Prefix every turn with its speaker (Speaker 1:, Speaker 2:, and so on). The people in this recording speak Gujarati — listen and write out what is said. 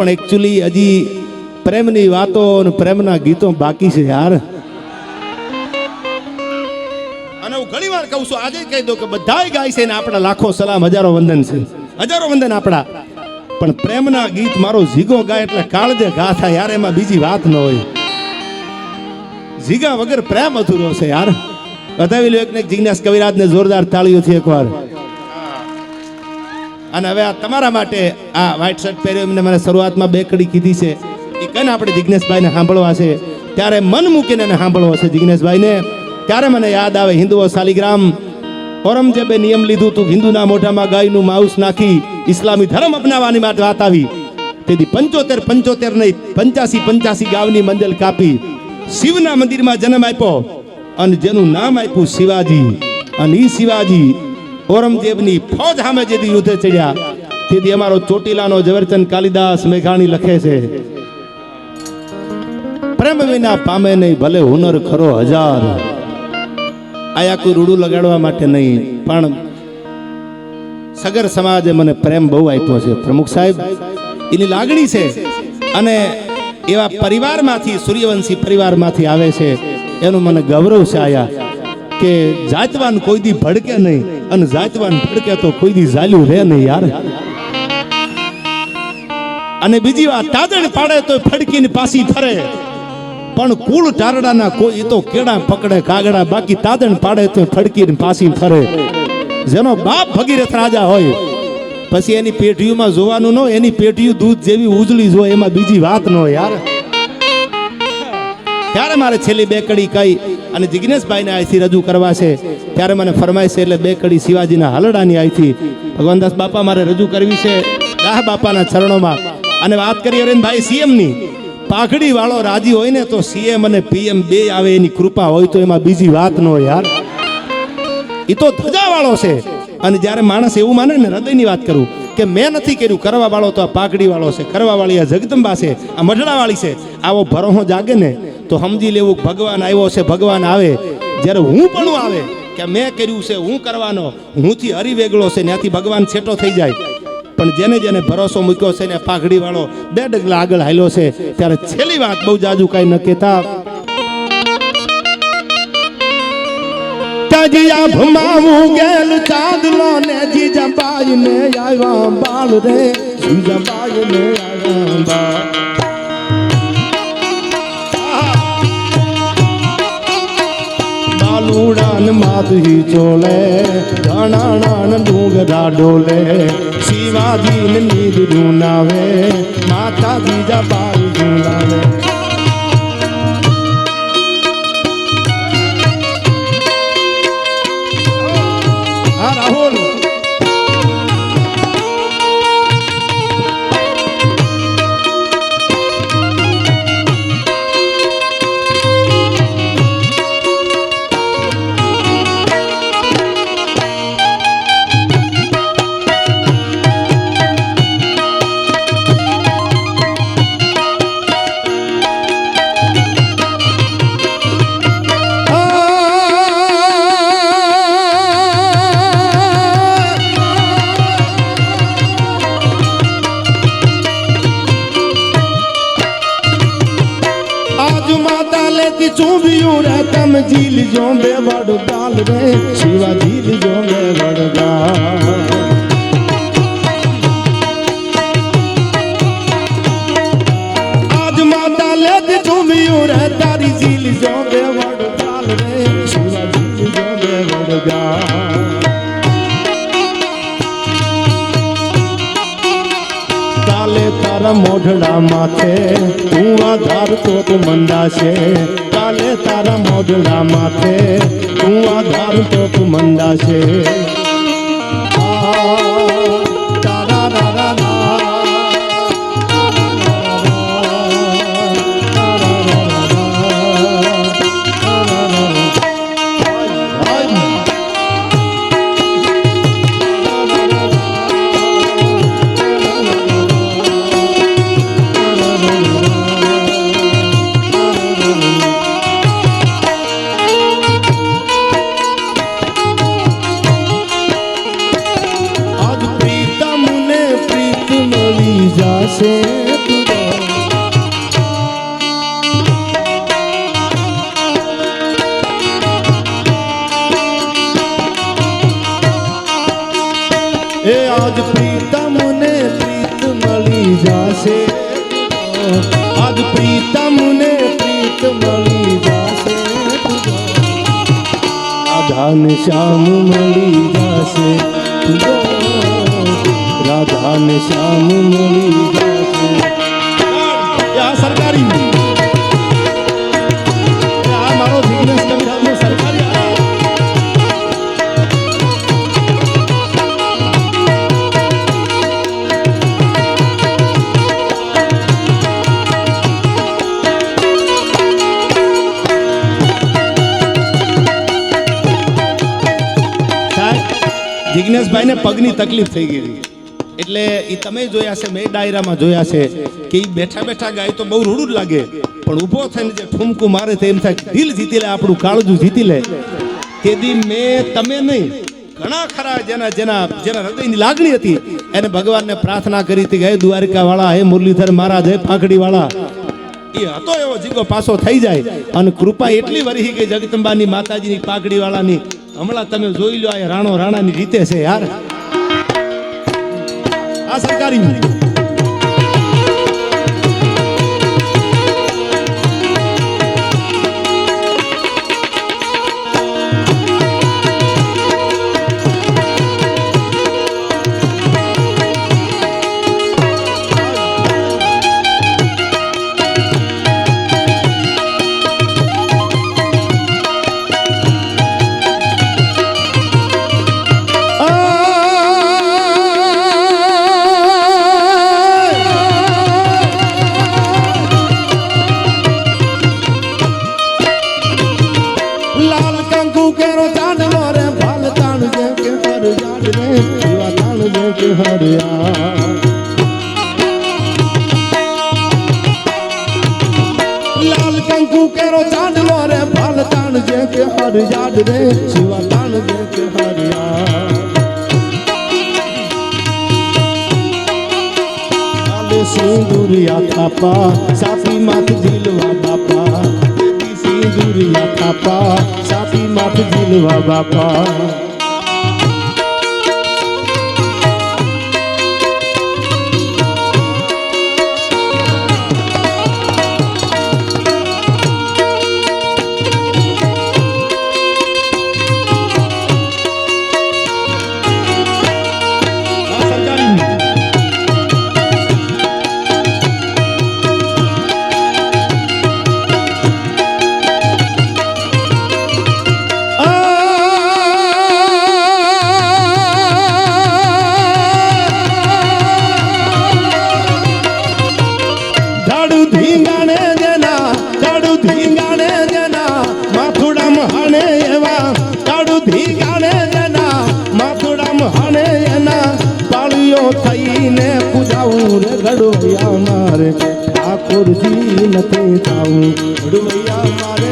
Speaker 1: પણ એકચ્યુઅલી હજી પ્રેમની વાતો અને પ્રેમના ગીતો બાકી છે યાર. અને હું ઘણી વાર કહું છું, આજે કહી દઉં કે બધાય ગાય છે ને આપણા લાખો સલામ, હજારો વંદન છે. હજારો વંદન આપણા. પણ પ્રેમના ગીત મારો ઝીગો ગાય એટલે કાળજે ઘા થાય, યાર, એમાં બીજી વાત ન હોય. ઝીગા વગર પ્રેમ અધૂરો છે યાર. બતાવી લો એકને ને જિજ્ઞાસ કવિરાજને જોરદાર તાળીઓથી એકવાર. અને હવે આ તમારા માટે આ વ્હાઇટ શર્ટ પહેર્યો એમને મને શરૂઆતમાં બે કડી કીધી છે. એ કને આપણે જિજ્ઞેશભાઈને સાંભળવા છે? ત્યારે મન મૂકીને એને સાંભળવો છે જિજ્ઞેશભાઈને ત્યારે મને યાદ આવે, હિન્દુઓ શાલિગ્રામ ઔરંગઝેબે નિયમ લીધું તું, હિન્દુના મોઢામાં ગાયનું માઉસ નાખી, ઇસ્લામી ધર્મ અપનાવવાની માટે વાત આવી. તેથી પંચોતેર પંચોતેર નહીં, પંચ્યાસી પંચ્યાસી ગાવની મંદિર કાપી, શિવના મંદિરમાં જન્મ આપ્યો. અને જેનું નામ આપ્યું શિવાજી. અને એ શિવાજી ઔરંગઝેબની ફોજ સામે જેથી યુદ્ધે ચડ્યા તેથી અમારો ચોટીલાનો ઝવેરચંદ કાલિદાસ મેઘાણી લખે છે, પ્રેમ વિના પામે નહીં, ભલે હુનર ખરો હજાર. આયા કોઈ રૂડું લગાડવા માટે નહીં, પણ સગર સમાજે મને પ્રેમ બહુ આપ્યો છે. પ્રમુખ સાહેબ, એની લાગણી છે, અને એવા પરિવારમાંથી, સૂર્યવંશી પરિવારમાંથી આવે છે, એનું મને ગૌરવ છે આયા. કે જાતવાન કોઈ દી ભડકે નહીં અને જાતવાન ભડકે તો કોઈ દી ઝાલ્યું રહે નહીં યાર. અને બીજી વાત તાદણ પાડે તો ફડકીને પાછી ફરે. પણ કુળ ટારડાના કોઈ તો કેડા પકડે કાગડા બાકી તાદણ પાડે તો ફડકીને પાછી ફરે. જેનો બાપ ભગીરથ રાજા હોય, પછી એની પેઢીઓમાં જોવાનું ન એની પેઢીઓ દૂધ જેવી ઉજળી જો એમાં બીજી વાત ન યાર. ત્યારે મારે છેલ્લી બે કડી કહી અને જિગ્નેશભાઈને અહીંથી રજૂ કરવા છે. ત્યારે મને ફરમાય છે એટલે બે કડી શિવાજીના હલડાની અહીંથી. ભગવાનદાસ બાપા મારે રજૂ કરવી છે. દાહ બાપાના ચરણોમાં. અને વાત કરીએ અરવિંદભાઈ સીએમની. પાઘડી વાળો રાજી હોય ને તો સીએમ અને પીએમ બે આવે એની કૃપા હોય તો એમાં બીજી વાત ન હોય યાર. એ તો ધજા વાળો છે. અને જ્યારે માણસ એવું માને ને હૃદયની વાત કરું કે મેં નથી કર્યું, કરવા વાળો તો આ પાઘડી વાળો છે, કરવા વાળી આ જગદંબા છે, આ મઢડા વાળી છે. આવો ભરોહો જાગે ને તો સમજી લેવું ભગવાન આવ્યો છે, ભગવાન આવે. જ્યારે હું પણ આવે, કે મેં કર્યું છે, હું કરવાનો. હુંથી હરી વેગળો છે, ત્યાંથી ભગવાન છેટો થઈ જાય. પણ જેને જેને ભરોસો મૂક્યો છે ને પાઘડી વાળો બે ડગલા આગળ હાલ્યો છે. ત્યારે છેલ્લી વાત બહુ જાજુ કાંઈ ન કહેતા. તાજીયા ભમાવું ગેલ ચાંદલો ને જીજા બાઈ ને આવ્યા બાળ રે. જીજા બાઈ ને આવ્યા બાળ બાલુડાન માધી ચોલે ધણાણાન ડુંગરા ડોલે શિવાજીને નીદ ડુનાવે માતા જીજા બાઈ ડુનાવે માતા લેતી ચૂંબિયું રે, તમે જીલ જો બે વડગાલ રે, શિવા જીલ જો બે વડગાલ આજ માતા લેતી ચૂંબિયું રે, તારી જીલ જો તારા મોઢડા માથે. હું આધાર તોટ મંડાશે. કાલે તારા મોઢડા માથે. હું આધાર તોટ મંડાશે. છે એ આજ પ્રીતમ ને પ્રીત મળી જશે. આજ પ્રીતમ ને પ્રીત મળી જશે. ધન શ્યામ મળી જશે. આ સરકારી આ મારો જિગ્નેશ કવિરાજનો સરકારી આ સાહેબ જિજ્ઞેશભાઈને પગની તકલીફ થઈ ગઈ હતી. એટલે એ તમે જોયા છે મેં ડાયરામાં જોયા છે કે એ બેઠા બેઠા ગાય તો બહુ રૂડું જ લાગે. પણ ઊભો થઈને જે ઠુમકું મારે તો એમ થાય દિલ જીતી લે, આપણું કાળજું જીતી લે. તેથી મેં તમે નહીં, ઘણા ખરા જેના જેના જેના હૃદયની લાગણી હતી, એને ભગવાનને પ્રાર્થના કરી હતી કે, હે દ્વારિકા વાળા હે મુરલીધર મહારાજ, હે પાંખડી વાળા એ હતો એવો જીગો પાછો થઈ જાય. અને કૃપા એટલી વરી કે જગદંબાની માતાજીની પાઘડી વાળાની હમણાં તમે જોઈ લો આ રાણો રાણાની રીતે છે, યાર. આ સરકારી હરિયા લાલ કંકુ કેરો ચાંદ મોરે ફાલ તાણ જે કે હર જાડ રે જીવા તાણ જે કે હરિયા સિંદુરિયા થાપા સાપી માથ જીલવા બાપા સિંદુરિયા થાપા બાપા રે ગડોયા મારે ઠાકોરજી નથી થાવું ગડોયા મારે